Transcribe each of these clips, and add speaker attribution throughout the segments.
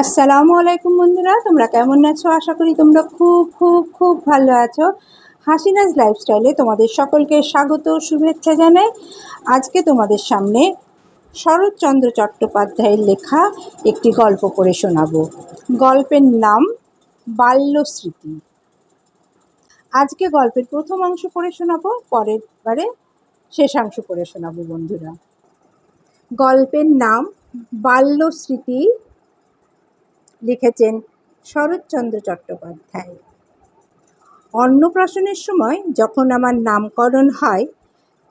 Speaker 1: আসসালামু আলাইকুম বন্ধুরা, তোমরা কেমন আছো? আশা করি তোমরা খুব খুব খুব ভালো আছো। হাসিনাজ লাইফস্টাইলে তোমাদের সকলকে স্বাগত শুভেচ্ছা জানাই। আজকে তোমাদের সামনে শরৎচন্দ্র চট্টোপাধ্যায়ের লেখা একটি গল্প পড়ে শোনাবো। গল্পের নাম বাল্যস্মৃতি আজকে গল্পের প্রথম অংশ পড়ে শোনাবো, পরের বারে শেষাংশ পড়ে শোনাবো বন্ধুরা। গল্পের নাম বাল্যস্মৃতি লিখেছেন শরৎচন্দ্র চট্টোপাধ্যায়। অন্নপ্রাশনের সময় যখন আমার নামকরণ হয়,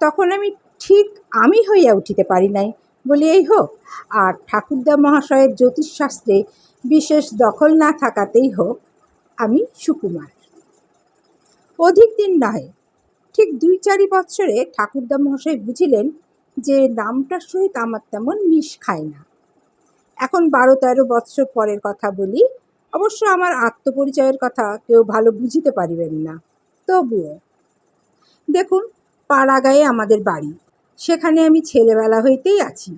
Speaker 1: তখন আমি ঠিক আমি হইয়া উঠিতে পারি নাই। বলিয়াই হোক, আর ঠাকুরদা মহাশয়ের জ্যোতিষশাস্ত্রে বিশেষ দখল না থাকাতেই হোক, আমি সুকুমার। অধিক দিন নহে, ঠিক দুই চারি বৎসরে ঠাকুরদা মহাশয় বুঝিলেন যে নামটার সহিত আমার তেমন মিশ খায় না। এখন বারো তেরো বৎসর পরের কথা বলি, অবশ্য আমার আত্মপরিচয়ের কথা কেউ ভালো বুঝিতে পারিবেন না। তবুও, দেখুন, পাড়াগায়ে আমাদের বাড়ি। সেখানে আমি ছেলেবেলা হইতেই আছি।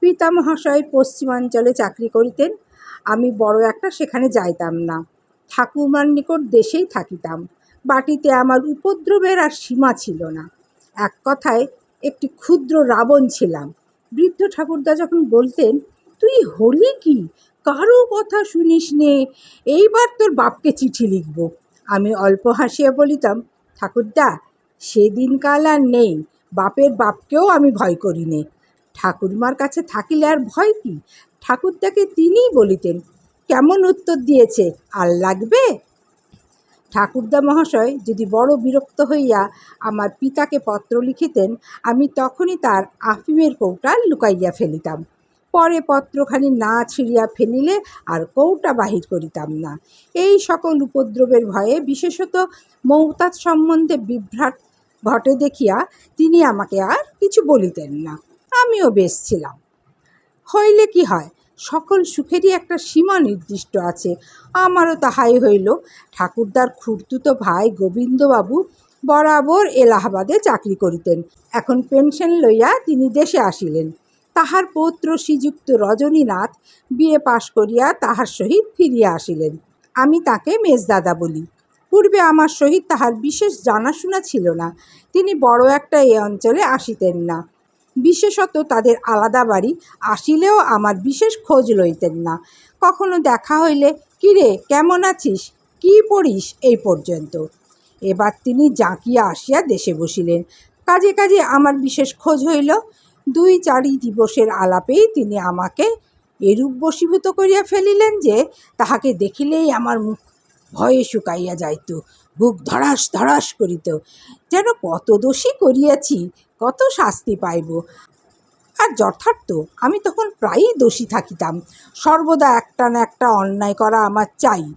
Speaker 1: পিতা মহাশয় পশ্চিমাঞ্চলে চাকরি করিতেন, আমি বড় একটা সেখানে যাইতাম না। ঠাকুরমার নিকট দেশেই থাকিতাম। বাটিতে আমার উপদ্রবের আর সীমা ছিল না। এক কথায়, একটি ক্ষুদ্র রাবণ ছিলাম। বৃদ্ধ ঠাকুরদা যখন বলতেন তুই হলি কি? কারও কথা শুনিস নে। এইবার তোর বাপকে চিঠি লিখব। আমি অল্প হাসিয়া বলিতাম, ঠাকুরদা, সেদিনকাল আর নেই। বাপের বাপকেও আমি ভয় করি নে। ঠাকুরমার কাছে থাকিলে আর ভয় কি? ঠাকুরদাকে তিনিই বলিতেন, কেমন উত্তর দিয়েছে? আর লাগবে? ঠাকুরদা মহাশয় যদি বড় বিরক্ত হইয়া আমার পিতাকে পত্র লিখিতেন, আমি তখনই তার আফিমের কৌটা লুকাইয়া ফেলিতাম। পরে পত্রখানি না ছিঁড়িয়া ফেলিলে আর কৌটা বাহির করিতাম না। এই সকল উপদ্রবের ভয়ে, বিশেষত মৌতাজ সম্বন্ধে বিভ্রাট ঘটে দেখিয়া তিনি আমাকে আর কিছু বলিতেন না। আমিও বেশ ছিলাম। হইলে কি হয়, সকল সুখেরই একটা সীমা নির্দিষ্ট আছে। আমারও তাহাই হইল, ঠাকুরদার খুড়তুতো ভাই গোবিন্দবাবু বরাবর এলাহাবাদে চাকরি করিতেন। এখন পেনশন লইয়া তিনি দেশে আসিলেন। তাহার পৌত্র শ্রীযুক্ত রজনীনাথ বিয়ে পাশ করিয়া তাহার সহিত ফিরিয়া আসিলেন। আমি তাকে মেজদাদা বলি। পূর্বে আমার সহিত তাহার বিশেষ জানাশোনা ছিল না। তিনি বড় একটা এ অঞ্চলে আসিতেন না। বিশেষত তাদের আলাদা বাড়ি আসিলেও আমার বিশেষ খোঁজ লইতেন না। কখনো দেখা হইলে, কিরে, কেমন আছিস? কি পড়িস এই পর্যন্ত? এবার তিনি জাঁকিয়া আসিয়া দেশে বসিলেন। কাজে কাজে আমার বিশেষ খোঁজ হইল। দুই চারি দিবসের আলাপেই তিনি আমাকে এরূপ বশীভূত করিয়া ফেলিলেন যে তাহাকে দেখিলেই আমার মুখ ভয়ে শুকাইয়া যাইত, বুক ধড়াস ধড়াস করিত। যেন কত দোষী করিয়াছি, কত শাস্তি পাইব। আর যথার্থ আমি তখন প্রায়ই দোষী থাকিতাম। সর্বদা একটা না একটা অন্যায় করা আমার চাই।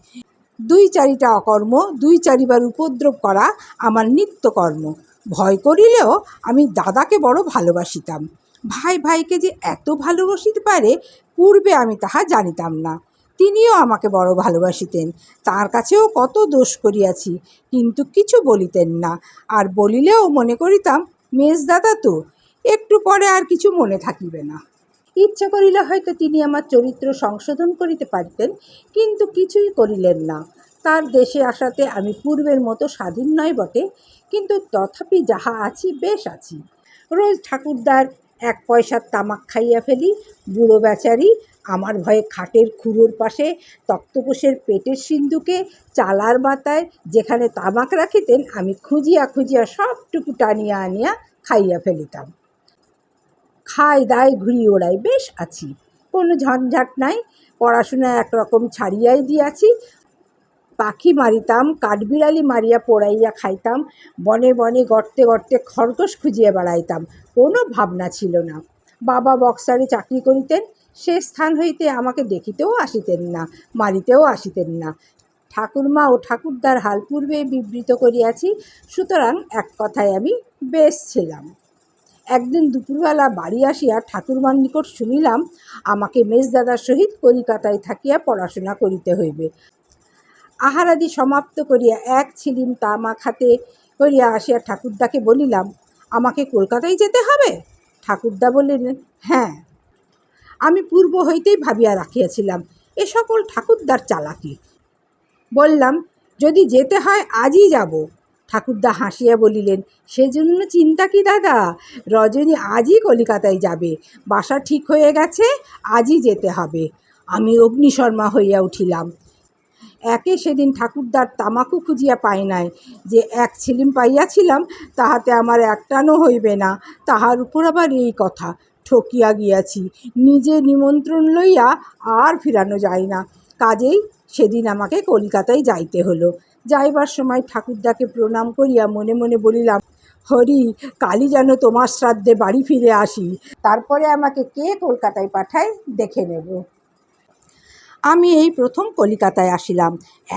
Speaker 1: দুই চারিটা অকর্ম, দুই চারিবার উপদ্রব করা আমার নিত্যকর্ম। ভয় করিলেও আমি দাদাকে বড় ভালোবাসিতাম। ভাই ভাইকে যে এত ভালোবাসিতে পারে, পূর্বে আমি তাহা জানিতাম না। তিনিও আমাকে বড় ভালোবাসিতেন। তার কাছেও কত দোষ করিয়াছি, কিন্তু কিছু বলিতেন না। আর বলিলেও মনে করিতাম মেজদাদা তো, একটু পরে আর কিছু মনে থাকিবে না। ইচ্ছা করিলে হয়তো তিনি আমার চরিত্র সংশোধন করিতে পারিতেন, কিন্তু কিছুই করিলেন না। তার দেশে আসাতে আমি পূর্বের মতো স্বাধীন নয় বটে, কিন্তু তথাপি যাহা আছি বেশ আছি। রোজ ঠাকুরদার এক পয়সার তামাক খাইয়া ফেলি, বুড়ো বেচারি আমার ভয়ে খাটের খুঁড়োর পাশে তক্তপোষের পেটের সিন্ধুকে চালার বাতায় যেখানে তামাক রাখিতেন, আমি খুঁজিয়া খুঁজিয়া সবটুকু টানিয়া আনিয়া খাইয়া ফেলিতাম। খাই দায় ঘুরি ওড়াই বেশ আছি। কোনো ঝঞ্ঝাট নাই, পড়াশোনা একরকম ছাড়িয়াই দিয়াছি পাখি মারিতাম, কাঠবিড়ালি মারিয়া পোড়াইয়া খাইতাম, বনে বনে গর্তে গর্তে খরগোশ খুঁজিয়া বেড়াইতাম। কোনো ভাবনা ছিল না। বাবা বক্সারে চাকরি করিতেন, সে স্থান হইতে আমাকে দেখিতেও আসিতেন না, মারিতেও আসিতেন না। ঠাকুরমা ও ঠাকুরদার হাল পূর্বে বিবৃত করিয়াছি, সুতরাং এক কথায় আমি বেশ ছিলাম। একদিন দুপুরবেলা বাড়ি আসিয়া ঠাকুরমার নিকট শুনিলাম, আমাকে মেজদাদার সহিত কলিকাতায় থাকিয়া পড়াশোনা করিতে হইবে। আহারাদি সমাপ্ত করিয়া এক ছিলিম তামাক হাতে করিয়া আসিয়া ঠাকুরদাকে বলিলাম, আমাকে কলকাতায় যেতে হবে? ঠাকুরদা বললেন হ্যাঁ। আমি পূর্ব হইতেই ভাবিয়া রাখিয়াছিলাম, এ সকল ঠাকুরদার চালাকি। বললাম, যদি যেতে হয় আজই যাব। ঠাকুরদা হাসিয়া বলিলেন, সেজন্য চিন্তা কি দাদা? রজনী আজই কলিকাতায় যাবে, বাসা ঠিক হয়ে গেছে, আজই যেতে হবে। আমি অগ্নিশর্মা হইয়া উঠিলাম। একে সেদিন ঠাকুরদার তামাকু খুঁজিয়া পাই নাই, যে এক ছিলিম পাইয়াছিলাম, তাহাতে আমার একটানও হইবে না, তাহার উপর আবার এই কথা, ঠকিয়া গিয়াছি, নিজে নিমন্ত্রণ লইয়া আর ফিরানো যায় না, কাজেই সেদিন আমাকে কলকাতায় যাইতে হলো। যাইবার সময় ঠাকুরদাকে প্রণাম করিয়া মনে মনে বলিলাম, হরি কালি যেন তোমার শ্রাদ্ধে বাড়ি ফিরে আসি, তারপরে আমাকে কে কলকাতায় পাঠায়, দেখে নেব। আমি এই প্রথম কলিকাতায় আসিলাম।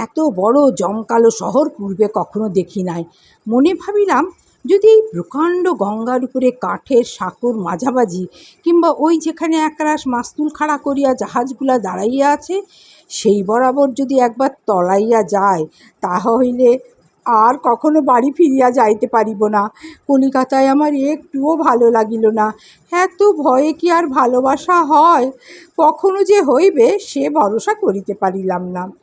Speaker 1: এত বড় জমকালো শহর পূর্বে কখনো দেখি নাই। মনে ভাবিলাম যদি এই প্রকাণ্ড গঙ্গার উপরে কাঠের সাঁকুর মাঝাবাজি কিংবা ওই যেখানে একরাশ মাস্তুল খাড়া করিয়া জাহাজগুলা দাঁড়াইয়া আছে, সেই বরাবর যদি একবার তলাইয়া যায়, তাহা হইলে আর কখনো বাড়ি ফিরিয়া যাইতে পারিব না। কলিকাতায় আমার একটুও ভালো লাগিল না। এত ভয়ে কি আর ভালোবাসা হয়? কখনো যে হইবে সে ভরসা করিতে পারিলাম না।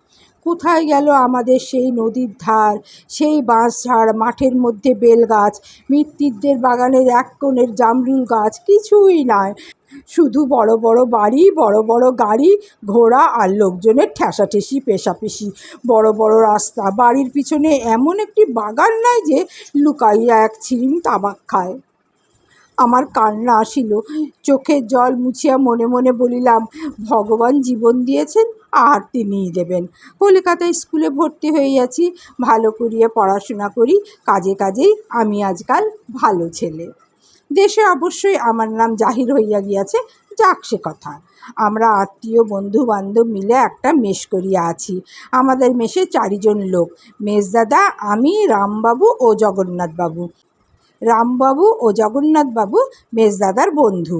Speaker 1: কোথায় গেল আমাদের সেই নদীর ধার, সেই বাঁশঝাড় মাঠের মধ্যে বেলগাছ মৃত্যুদের বাগানের এক কোণের জামরুল গাছ? কিছুই নাই। শুধু বড় বড় বাড়ি, বড় বড় গাড়ি, ঘোড়া আর লোকজনের ঠেসাঠেসি, পেশাপেশি। বড় বড় রাস্তা, বাড়ির পিছনে এমন একটি বাগান নাই যে লুকাইয়া এক ছিলিম তামাক খায়। আমার কান্না আসিল। চোখের জল মুছিয়া মনে মনে বলিলাম, ভগবান জীবন দিয়েছেন? আর তিনিই দেবেন। কলকাতায় স্কুলে ভর্তি হয়ে হইয়াছি ভালো করিয়ে পড়াশোনা করি, কাজে কাজেই আমি আজকাল ভালো ছেলে। দেশে অবশ্যই আমার নাম জাহির হইয়া গিয়াছে, যাক সে কথা। আমরা আত্মীয় বন্ধু বান্ধব মিলে একটা মেশ করিয়া আছি। আমাদের মেশে চারিজন লোক মেজদাদা আমি, রামবাবু ও জগন্নাথবাবু। রামবাবু ও জগন্নাথবাবু মেজদাদার বন্ধু।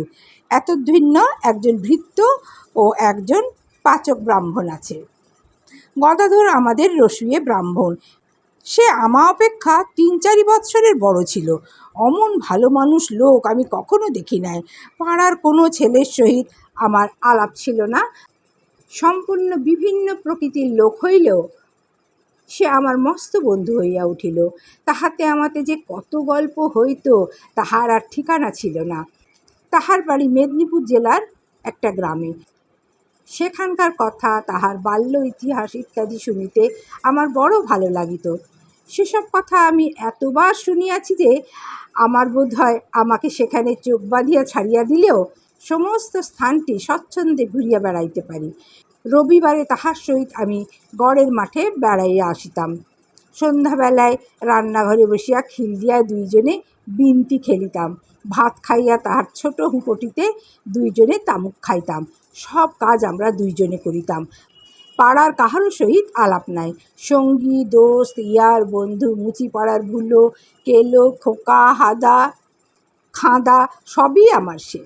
Speaker 1: এত ভিন্ন একজন ভৃত্য ও একজন পাচক ব্রাহ্মণ আছে। গদাধর আমাদের রসুয়ে ব্রাহ্মণ। সে আমা অপেক্ষা তিন চারি বৎসরের বড় ছিল। অমন ভালো মানুষ লোক আমি কখনো দেখি নাই। পাড়ার কোনো ছেলের সহিত আমার আলাপ ছিল না। সম্পূর্ণ বিভিন্ন প্রকৃতির লোক হইলেও সে আমার মস্ত বন্ধু হইয়া উঠিল। তাহাতে আমাতে যে কত গল্প হইত তাহার আর ঠিকানা ছিল না। তাহার বাড়ি মেদিনীপুর জেলার একটা গ্রামে। সেখানকার কথা, তাহার বাল্য ইতিহাস ইত্যাদি শুনিতে আমার বড় ভালো লাগিত। সেসব কথা আমি এতবার শুনিয়াছি যে, আমার বোধ হয় আমাকে সেখানে চোখ বাঁধিয়া ছাড়িয়া দিলেও সমস্ত স্থানটি স্বচ্ছন্দে ঘুরিয়া বেড়াইতে পারি। রবিবারে তাহার সহিত আমি গড়ের মাঠে বেড়াইয়া আসিতাম। সন্ধ্যাবেলায় রান্নাঘরে বসিয়া খিল দিয়া দুইজনে বিনতি খেলিতাম। ভাত খাইয়া তাহার ছোট হুঁকোটিতে দুইজনে তামুক খাইতাম। সব কাজ আমরা দুইজনে করিতাম। পাড়ার কাহারও সহিত আলাপ নাই। সঙ্গী, দোস্ত, ইয়ার বন্ধু মুচি পাড়ার ভুলো, কেলো, খোকা, হাদা, খাঁদা, সবই আমার সে।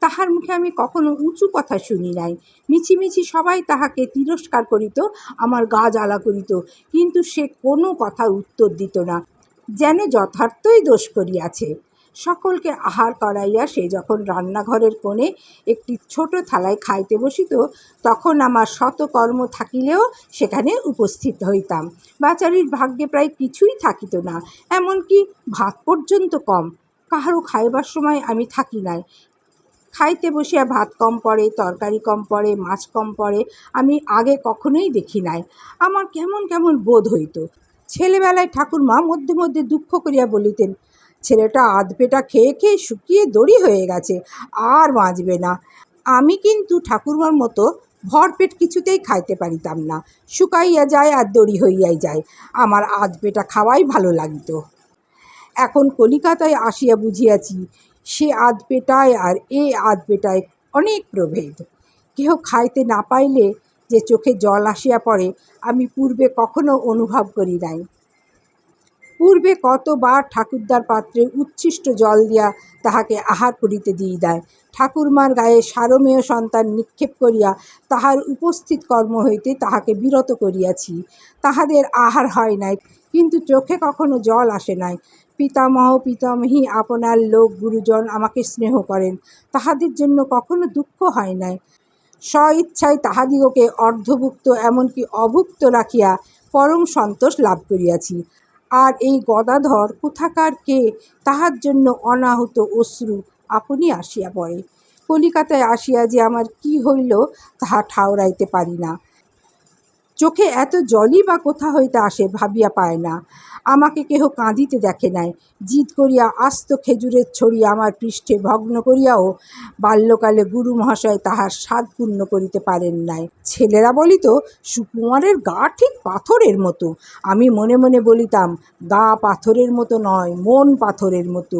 Speaker 1: তাহার মুখে আমি কখনো উঁচু কথা শুনি নাই। মিছিমিছি সবাই তাহাকে তিরস্কার করিত, আমার গা জ্বালা করিত, কিন্তু সে কোনো কথার উত্তর দিত না। যেন যথার্থই দোষ করিয়াছে। সকলকে আহার করাইয়া সে যখন রান্নাঘরের কোণে একটি ছোট থালায় খাইতে বসিত, তখন আমার শত কর্ম থাকিলেও সেখানে উপস্থিত হইতাম। বাচারির ভাগ্যে প্রায় কিছুই থাকিত না, এমনকি ভাত পর্যন্ত কম। কাহারও খাইবার সময় আমি থাকি নাই। খাইতে বসিয়া ভাত কম পড়ে, তরকারি কম পড়ে, মাছ কম পড়ে, আমি আগে কখনোই দেখি নাই। আমার কেমন কেমন বোধ হইত। ছেলেবেলায় ঠাকুরমা মধ্যে মধ্যে দুঃখ করিয়া বলিতেন ছেলেটা আধপেটা খেয়ে খেয়ে শুকিয়ে দড়ি হয়ে গেছে, আর বাঁচবে না। আমি কিন্তু ঠাকুরমার মতো ভরপেট কিছুতেই খাইতে পারিতাম না। শুকাইয়া যায় আর দড়ি হইয়াই যায়। আমার আধপেটা খাওয়াই ভালো লাগিত। এখন কলিকাতায় আসিয়া বুঝিয়াছি, সে আধপেটায় আর এ আধপেটায় অনেক প্রভেদ। কেহ খাইতে না পাইলে যে চোখে জল আসিয়া পড়ে, আমি পূর্বে কখনো অনুভব করি নাই। পূর্বে কতবার ঠাকুরদার পাত্রে উচ্ছিষ্ট জল দিয়া তাহাকে আহার করিতে দিই দেয়। ঠাকুরমার গায়ে সারমেয় সন্তান নিক্ষেপ করিয়া তাহার উপস্থিত কর্ম হইতে তাহাকে বিরত করিয়াছি। তাহাদের আহার হয় নাই, কিন্তু চোখে কখনো জল আসে নাই। পিতামহ, পিতামহী, আপনার লোক, গুরুজন আমাকে স্নেহ করেন, তাহাদের জন্য কখনো দুঃখ হয় নাই। স্ব ইচ্ছায় তাহাদিগকে অর্ধভুক্ত, এমনকি অভুক্ত রাখিয়া পরম সন্তোষ লাভ করিয়াছি। আর এই গদাধর কোথাকার কে? তাহার জন্য অনাহত অশ্রু আপনি আসিয়া পড়ে। কলিকাতায় আসিয়া যে আমার কি হইল, তাহা ঠাওরাইতে পারি না। চোখে এত জলই বা কোথা হইতে আসে ভাবিয়া পায় না। আমাকে কেহ কাঁদিতে দেখে নাই। জিদ করিয়া আস্ত খেজুরের ছড়ি আমার পৃষ্ঠে ভগ্ন করিয়াও বাল্যকালে গুরু মহাশয় তাহার স্বাদ পূর্ণ করিতে পারেন নাই। ছেলেরা বলিত, সুকুমারের গা ঠিক পাথরের মতো। আমি মনে মনে বলিতাম, গা পাথরের মতো নয়, মন পাথরের মতো।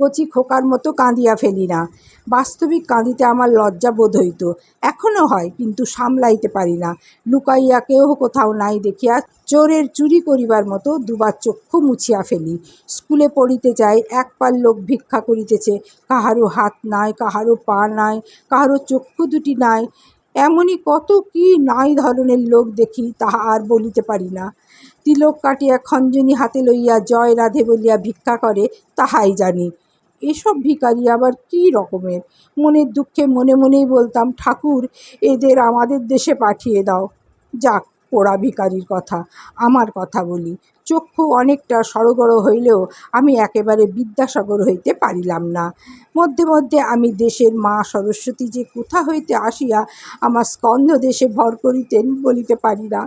Speaker 1: কচি খোকার মতো কাঁদিয়া ফেলি না। বাস্তবিক কাঁদিতে আমার লজ্জা বোধ হইত। এখনও হয়, কিন্তু সামলাইতে পারি না। লুকাইয়া কেহ কোথাও নাই দেখিয়া চোরের চুরি করিবার মতো দুবার চক্ষু মুছিয়া ফেলি। স্কুলে পড়িতে যাই, এক পাল লোক ভিক্ষা করিতেছে। কাহারও হাত নাই কাহারও পা নাই কাহারও চক্ষু দুটি নাই। এমনই কত কি নাই ধরনের লোক দেখি, তাহা আর বলিতে পারি না। তিলক কাটিয়া খঞ্জনি হাতে লইয়া জয় রাধে বলিয়া ভিক্ষা করে, তাহাই জানি। এসব ভিখারি আবার কী রকমের? মনের দুঃখে মনে মনেই বলতাম, ঠাকুর, এদের আমাদের দেশে পাঠিয়ে দাও। যাক পোড়া ভিখারির কথা, আমার কথা বলি। চক্ষু অনেকটা সড়গড় হইলেও আমি একেবারে বিদ্যাসাগর হইতে পারিলাম না। মধ্যে মধ্যে আমি দেশের মা সরস্বতী যে কোথা হইতে আসিয়া আমার স্কন্ধ দেশে ভর করিতেন বলিতে পারি না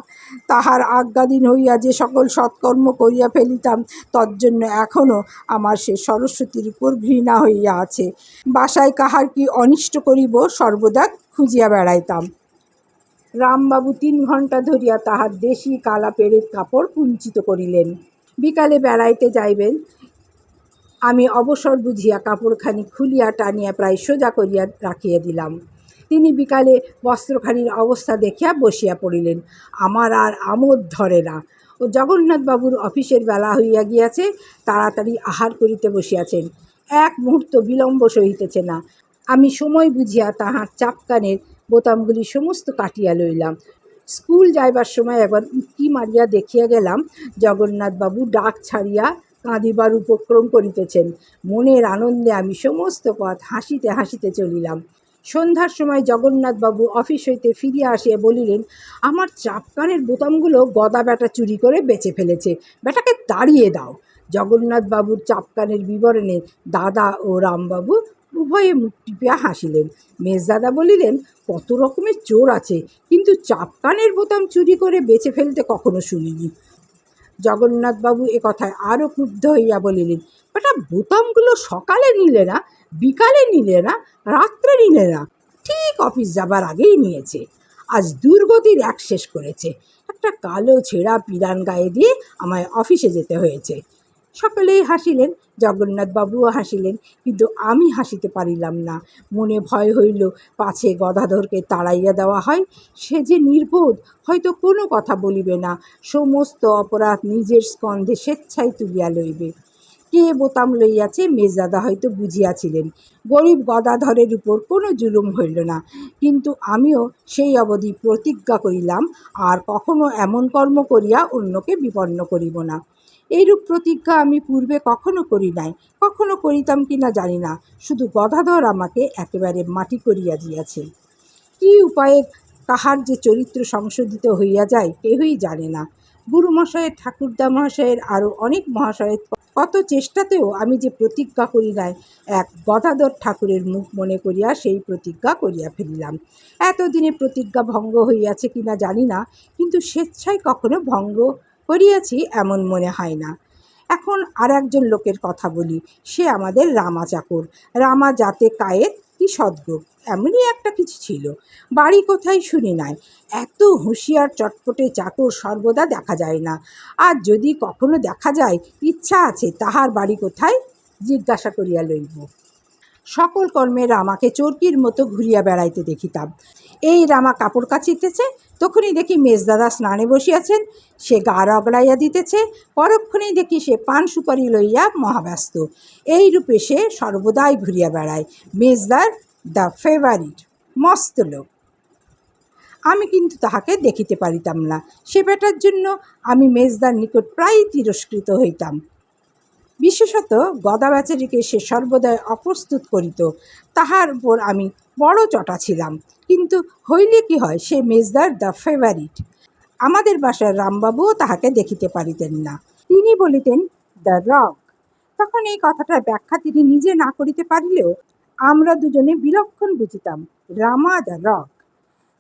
Speaker 1: তাহার আজ্ঞাধীন হইয়া যে সকল সৎকর্ম করিয়া ফেলিতাম, তজ্জন্য এখনও আমার সে সরস্বতীর উপর ঘৃণা হইয়া আছে। বাসায় কাহার কি অনিষ্ট করিব সর্বদা খুঁজিয়া বেড়াইতাম। রামবাবু তিন ঘণ্টা ধরিয়া তাহার দেশি কালা পেরেক কাপড় কুঞ্চিত করিলেন। বিকালে বেড়াইতে যাইবেন। আমি অবসর বুঝিয়া কাপড়খানি খুলিয়া টানিয়া প্রায় সোজা করিয়া রাখিয়া দিলাম। তিনি বিকালে বস্ত্রখানির অবস্থা দেখিয়া বসিয়া পড়িলেন। আমার আর আমোদ ধরে না। ও জগন্নাথবাবুর অফিসের বেলা হইয়া গিয়াছে, তাড়াতাড়ি আহার করিতে বসিয়াছেন। এক মুহূর্ত বিলম্ব সহিতেছে না। আমি সময় বুঝিয়া তাহার চাপকানের বোতামগুলি সমস্ত কাটিয়া লইলাম। স্কুল যাইবার সময় একবার উঁকি মারিয়া দেখিয়া গেলাম, জগন্নাথবাবু ডাক ছাড়িয়া কাঁদিবার উপক্রম করিতেছেন। মনের আনন্দে আমি সমস্ত পথ হাসিতে হাসিতে চলিলাম। সন্ধ্যার সময় জগন্নাথবাবু অফিস হইতে ফিরিয়া আসিয়া বলিলেন, আমার চাপকানের বোতামগুলো গদা বেটা চুরি করে বেচে ফেলেছে। বেটাকে তাড়িয়ে দাও। জগন্নাথবাবুর চাপকানের বিবরণে দাদা ও রামবাবু উভয়ে মুখ টিপিয়া হাসিলেন। মেজদাদা বলিলেন, কত রকমের চোর আছে, কিন্তু চাপকানের বোতাম চুরি করে বেচে ফেলতে কখনো শুনিনি। জগন্নাথবাবু এ কথায় আরও ক্রুদ্ধ হইয়া বলিলেন, বেটা, বোতামগুলো সকালে নিলে না, বিকালে নিলে না, রাত্রে নিলে না, ঠিক অফিস যাবার আগেই নিয়েছে। আজ দুর্গতির এক শেষ করেছে। একটা কালো ছেঁড়া পিরান গায়ে দিয়ে আমায় অফিসে যেতে হয়েছে। সকলেই হাসিলেন। জগন্নাথবাবুও হাসিলেন, কিন্তু আমি হাসিতে পারিলাম না। মনে ভয় হইল, পাছে গদাধরকে তাড়াইয়া দেওয়া হয়। সে যে নির্বোধ, হয়তো কোনো কথা বলিবে না। সমস্ত অপরাধ নিজের স্কন্ধে স্বেচ্ছায় তুলিয়া লইবে। কে বোতাম লইয়াছে মেজদাদা হয়তো বুঝিয়াছিলেন। গরিব গদাধরের উপর কোনো জুলুম হইল না। কিন্তু আমিও সেই অবধি প্রতিজ্ঞা করিলাম, আর কখনো এমন কর্ম করিয়া অন্যকে বিপন্ন করিব না। এইরূপ প্রতিজ্ঞা আমি পূর্বে কখনো করি নাই, কখনো করিতাম কি না জানি না, শুধু গদাধর আমাকে একেবারে মাটি করিয়া দিয়াছে। কি উপায়ে কাহার যে চরিত্র সংশোধিত হইয়া যায় কেহই জানে না। গুরুমশায়ের ঠাকুরদা মহাশয়ের আরও অনেক মহাশয়ের কত চেষ্টাতেও আমি যে প্রতিজ্ঞা করি নাই, এক গদাধর ঠাকুরের মুখ মনে করিয়া সেই প্রতিজ্ঞা করিয়া ফেলিলাম। এতদিনে প্রতিজ্ঞা ভঙ্গ হইয়াছে কিনা জানি না, কিন্তু স্বেচ্ছায় কখনো ভঙ্গ করিয়াছি এমন মনে হয় না। এখন আর একজন লোকের কথা বলি, সে আমাদের রামা চাকর। রামা যাতে কায়েত কি সদ্গোপ এমনই একটা কিছু ছিল। বাড়ি কোথায় শুনি নাই। এত হুঁশিয়ার চটপটে চাকর সর্বদা দেখা যায় না। আর যদি কখনো দেখা যায়, ইচ্ছা আছে তাহার বাড়ি কোথায়? জিজ্ঞাসা করিয়া লইব। সকল কর্মে রামাকে চরকির মতো ঘুরিয়া বেড়াইতে দেখিতাম। এই রামা কাপড় কাচিতেছে, তখনই দেখি মেজদাদা স্নানে বসিয়াছেন, সে গা রগড়াইয়া দিতেছে পরক্ষণেই দেখি সে পান সুপারি লইয়া মহাব্যস্ত। এই রূপে সে সর্বদাই ঘুরিয়া বেড়ায়। মেজদার, দ্য ফেভারিট, মস্ত লোক। আমি কিন্তু তাহাকে দেখিতে পারিতাম না। সে বেটার জন্য আমি মেজদার নিকট প্রায়ই তিরস্কৃত হইতাম। বিশেষত গদাবাচারীকে সে সর্বদাই অপ্রস্তুত করিত। তাহার উপর আমি বড় চটা ছিলাম, কিন্তু হইলে কি হয়, সে মেজদার দ্য ফেভারিট। আমাদের বাসার রামবাবুও তাহাকে দেখিতে পারিতেন না। তিনি বলিতেন, দ্য রক। তখন এই কথাটার ব্যাখ্যা তিনি নিজে না করিতে পারিলেও আমরা দুজনে বিলক্ষণ বুঝিতাম, রামা দ্য রক।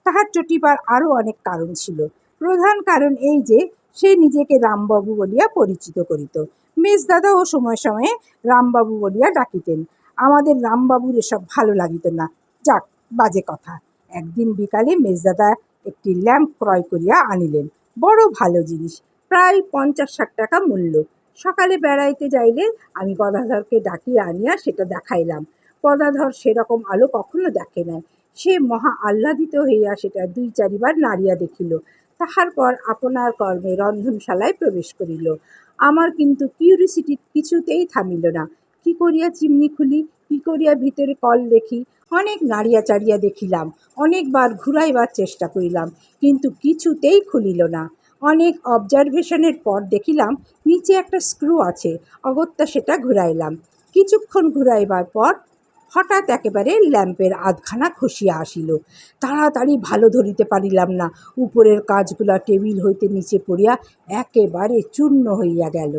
Speaker 1: তাহার চটিবার আরও অনেক কারণ ছিল। প্রধান কারণ এই যে সে নিজেকে রামবাবু বলিয়া পরিচিত করিত। মেজদাদাও সময়ে সময়ে রামবাবু বলিয়া ডাকিতেন। আমাদের রামবাবুর এসব ভালো লাগিত না। যাক, বাজে কথা। একদিন বিকালে মেজদাদা একটি ল্যাম্প ক্রয় করিয়া আনিলেন। বড় ভালো জিনিস, প্রায় পঞ্চাশ ষাট টাকা মূল্য। সকালে বেড়াইতে যাইলে আমি গদাধরকে ডাকিয়া আনিয়া সেটা দেখাইলাম। গদাধর সেরকম আলো কখনো দেখে নাই। সে মহা আহ্লাদিত হইয়া সেটা দুই চারিবার নাড়িয়া দেখিল। তাহার পর আপনার কর্মে রন্ধনশালায় প্রবেশ করিল। আমার কিন্তু কিউরিসিটি কিছুতেই থামিল না। কি করিয়া চিমনি খুলি, কি করিয়া ভিতরে কল দেখি, অনেক নাড়িয়া চাড়িয়া দেখিলাম, অনেকবার ঘুরাইবার চেষ্টা করিলাম, কিন্তু কিছুতেই খুলিল না। অনেক অবজারভেশনের পর দেখিলাম, নিচে একটা স্ক্রু আছে, অগত্যা সেটা ঘুরাইলাম। কিছুক্ষণ ঘুরাইবার পর হঠাৎ একেবারে ল্যাম্পের আধখানা খসিয়া আসিল। তাড়াতাড়ি ভালো ধরিতে পারিলাম না। উপরের কাজগুলা টেবিল হইতে নিচে পড়িয়া একেবারে চূর্ণ হইয়া গেল।